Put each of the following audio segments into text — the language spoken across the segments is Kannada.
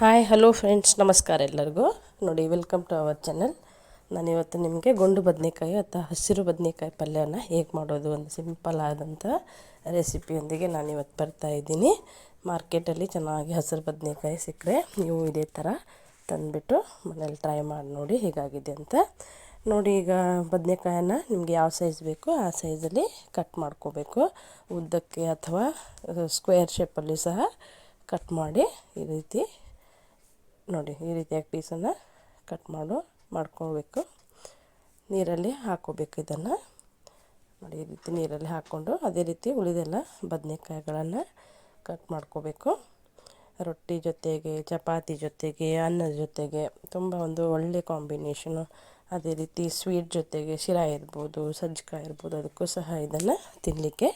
ಹಾಯ್ ಹಲೋ ಫ್ರೆಂಡ್ಸ್ ನಮಸ್ಕಾರ ಎಲ್ಲರಿಗೂ. ನೋಡಿ ವೆಲ್ಕಮ್ ಟು ಅವರ್ ಚಾನಲ್ ನಾನು ಇವತ್ತು ನಿಮಗೆ ಗುಂಡು ಬದನೆಕಾಯಿ ಅಥವಾ ಹಸಿರು ಬದನೆಕಾಯಿ ಪಲ್ಯನ ಹೇಗೆ ಮಾಡೋದು ಒಂದು ಸಿಂಪಲ್ ಆದಂಥ ರೆಸಿಪಿಯೊಂದಿಗೆ ನಾನು ಇವತ್ತು ಬರ್ತಾ ಇದ್ದೀನಿ. ಮಾರ್ಕೆಟಲ್ಲಿ ಚೆನ್ನಾಗಿ ಹಸಿರು ಬದನೆಕಾಯಿ ಸಿಕ್ಕರೆ ನೀವು ಇದೇ ಥರ ತಂದುಬಿಟ್ಟು ಮನೇಲಿ ಟ್ರೈ ಮಾಡಿ ನೋಡಿ ಹೇಗಾಗಿದೆ ಅಂತ. ನೋಡಿ, ಈಗ ಬದನೆಕಾಯನ್ನ ನಿಮಗೆ ಯಾವ ಸೈಜ್ ಬೇಕೋ ಆ ಸೈಜಲ್ಲಿ ಕಟ್ ಮಾಡ್ಕೋಬೇಕು. ಉದ್ದಕ್ಕೆ ಅಥವಾ ಸ್ಕ್ವೇರ್ ಶೇಪಲ್ಲಿ ಸಹ ಕಟ್ ಮಾಡಿ ಈ ರೀತಿ ನೋಡಿ, ಈ ರೀತಿಯಾಗಿ ಪೀಸನ್ನು ಕಟ್ ಮಾಡು ಮಾಡ್ಕೋಬೇಕು ನೀರಲ್ಲಿ ಹಾಕೋಬೇಕು ಇದನ್ನು. ನೋಡಿ, ಈ ರೀತಿ ನೀರಲ್ಲಿ ಹಾಕ್ಕೊಂಡು ಅದೇ ರೀತಿ ಉಳಿದೆಲ್ಲ ಬದನೆಕಾಯಿಗಳನ್ನು ಕಟ್ ಮಾಡ್ಕೋಬೇಕು ರೊಟ್ಟಿ ಜೊತೆಗೆ, ಚಪಾತಿ ಜೊತೆಗೆ ಅನ್ನದ ಜೊತೆಗೆ, ತುಂಬ ಒಂದು ಒಳ್ಳೆ ಕಾಂಬಿನೇಷನು. ಅದೇ ರೀತಿ ಸ್ವೀಟ್ ಜೊತೆಗೆ ಶಿರಾ ಇರ್ಬೋದು, ಸಜ್ಜಿಕಾಯಿ ಇರ್ಬೋದು, ಅದಕ್ಕೂ ಸಹ ಇದನ್ನು ತಿನ್ನಲಿಕ್ಕೆ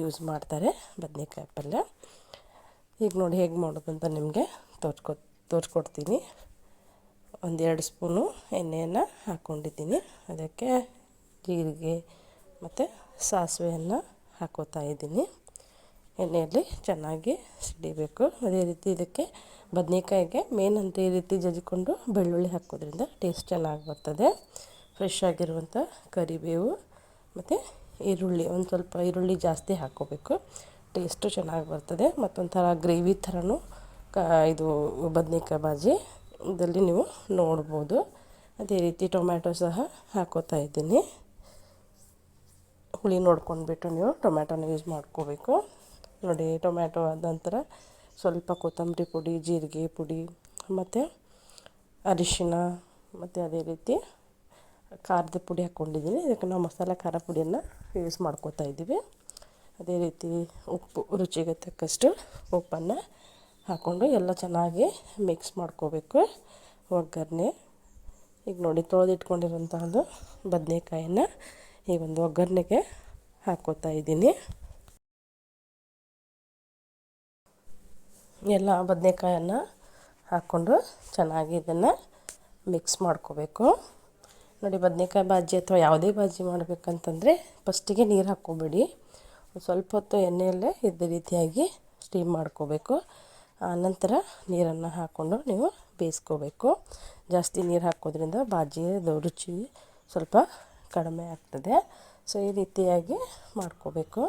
ಯೂಸ್ ಮಾಡ್ತಾರೆ ಬದನೆಕಾಯಿ ಪಲ್ಯ. ಈಗ ನೋಡಿ ಹೇಗೆ ಮಾಡೋದು ಅಂತ ನಿಮಗೆ ತೋರ್ಸ್ಕೊ ತೋರಿಸ್ಕೊಡ್ತೀನಿ. ಒಂದೆರಡು ಸ್ಪೂನು ಎಣ್ಣೆಯನ್ನು ಹಾಕ್ಕೊಂಡಿದ್ದೀನಿ. ಅದಕ್ಕೆ ಜೀರಿಗೆ ಮತ್ತು ಸಾಸಿವೆಯನ್ನು ಹಾಕೋತಾ ಇದ್ದೀನಿ. ಎಣ್ಣೆಯಲ್ಲಿ ಚೆನ್ನಾಗಿ ಸಿಡಿಬೇಕು. ಅದೇ ರೀತಿ ಇದಕ್ಕೆ ಬದನೆಕಾಯಿಗೆ ಮೇನ್ ಅಂತ ಈ ರೀತಿ ಜಜ್ಜಿಕೊಂಡು ಬೆಳ್ಳುಳ್ಳಿ ಹಾಕೋದ್ರಿಂದ ಟೇಸ್ಟ್ ಚೆನ್ನಾಗಿ ಬರ್ತದೆ. ಫ್ರೆಶ್ ಆಗಿರುವಂಥ ಕರಿಬೇವು ಮತ್ತು ಈರುಳ್ಳಿ, ಒಂದು ಸ್ವಲ್ಪ ಈರುಳ್ಳಿ ಜಾಸ್ತಿ ಹಾಕ್ಕೋಬೇಕು ಟೇಸ್ಟು ಚೆನ್ನಾಗಿ ಬರ್ತದೆ. ಮತ್ತೊಂಥರ ಗ್ರೇವಿ ಥರನೂ ಕ, ಇದು ಬದನೇಕಾಯಿ ಬಾಜಿ ಇದರಲ್ಲಿ ನೀವು ನೋಡ್ಬೋದು. ಅದೇ ರೀತಿ ಟೊಮ್ಯಾಟೊ ಸಹ ಹಾಕೋತಾ ಇದ್ದೀನಿ. ಹುಳಿ ನೋಡ್ಕೊಂಡ್ಬಿಟ್ಟು ನೀವು ಟೊಮ್ಯಾಟೊನ ಯೂಸ್ ಮಾಡ್ಕೋಬೇಕು. ನೋಡಿ, ಟೊಮ್ಯಾಟೊ ಆದ ನಂತರ ಸ್ವಲ್ಪ ಕೊತ್ತಂಬರಿ ಪುಡಿ, ಜೀರಿಗೆ ಪುಡಿ, ಮತ್ತು ಅರಿಶಿನ, ಮತ್ತು ಅದೇ ರೀತಿ ಖಾರದ ಪುಡಿ ಹಾಕ್ಕೊಂಡಿದ್ದೀನಿ ಇದಕ್ಕೆ ನಾವು ಮಸಾಲೆ ಖಾರ ಪುಡಿಯನ್ನು ಯೂಸ್ ಮಾಡ್ಕೋತಾ ಇದ್ದೀವಿ. ಅದೇ ರೀತಿ ಉಪ್ಪು, ರುಚಿಗೆ ತಕ್ಕಷ್ಟು ಉಪ್ಪನ್ನು ಹಾಕ್ಕೊಂಡು ಎಲ್ಲ ಚೆನ್ನಾಗಿ ಮಿಕ್ಸ್ ಮಾಡ್ಕೋಬೇಕು. ಒಗ್ಗರಣೆ. ಈಗ ನೋಡಿ ತೊಳೆದಿಟ್ಕೊಂಡಿರೋಂತಹದ್ದು ಬದನೆಕಾಯನ್ನ ಈ ಒಂದು ಒಗ್ಗರಣೆಗೆ ಹಾಕೋತಾ ಇದ್ದೀನಿ. ಎಲ್ಲ ಬದನೆಕಾಯನ್ನು ಹಾಕ್ಕೊಂಡು ಚೆನ್ನಾಗಿ ಇದನ್ನು ಮಿಕ್ಸ್ ಮಾಡ್ಕೋಬೇಕು. ನೋಡಿ ಬದನೆಕಾಯಿ ಬಾಜಿ ಅಥವಾ ಯಾವುದೇ ಬಾಜಿ ಮಾಡಬೇಕಂತಂದರೆ ಫಸ್ಟಿಗೆ ನೀರು ಹಾಕ್ಕೋಬೇಡಿ. ಸ್ವಲ್ಪ ಹೊತ್ತು ಎಣ್ಣೆಯಲ್ಲೇ ಇದೇ ರೀತಿಯಾಗಿ ಸ್ಟೀಮ್ ಮಾಡ್ಕೋಬೇಕು. ಆನಂತರ ನೀರನ್ನು ಹಾಕ್ಕೊಂಡು ನೀವು ಬೇಯಿಸ್ಕೋಬೇಕು. ಜಾಸ್ತಿ ನೀರು ಹಾಕೋದ್ರಿಂದ ಬಾಜಿದು ರುಚಿ ಸ್ವಲ್ಪ ಕಡಿಮೆ ಆಗ್ತದೆ. ಸೊ ಈ ರೀತಿಯಾಗಿ ಮಾಡ್ಕೋಬೇಕು.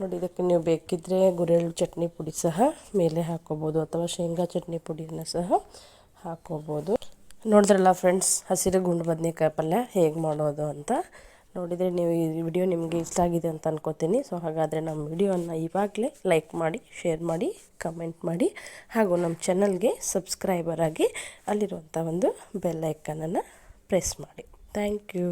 ನೋಡಿ, ಇದಕ್ಕೆ ನೀವು ಬೇಕಿದ್ದರೆ ಗುರೆಳ್ಳು ಚಟ್ನಿ ಪುಡಿ ಸಹ ಮೇಲೆ ಹಾಕೋಬೋದು ಅಥವಾ ಶೇಂಗಾ ಚಟ್ನಿ ಪುಡಿಯನ್ನು ಸಹ ಹಾಕೋಬೋದು. ನೋಡಿದ್ರಲ್ಲ ಫ್ರೆಂಡ್ಸ್ ಹಸಿರು ಗುಂಡು ಬದನೆಕಾಯಿ ಪಲ್ಯ ಹೇಗೆ ಮಾಡೋದು ಅಂತ? ನೋಡಿದರೆ ನೀವು ಈ ವಿಡಿಯೋ ನಿಮಗೆ ಇಷ್ಟ ಆಗಿದೆ ಅಂತ ಅನ್ಕೋತೀನಿ. ಸೊ ಹಾಗಾದರೆ ನಮ್ಮ ವಿಡಿಯೋನ ಇವಾಗಲೇ ಲೈಕ್ ಮಾಡಿ ಶೇರ್ ಮಾಡಿ ಕಮೆಂಟ್ ಮಾಡಿ, ಹಾಗೂ ನಮ್ಮ ಚಾನಲ್ಗೆ ಸಬ್ಸ್ಕ್ರೈಬರ್ ಆಗಿ ಅಲ್ಲಿರುವಂಥ ಒಂದು ಬೆಲ್ಲೈಕನನ್ನು ಪ್ರೆಸ್ ಮಾಡಿ. Thank you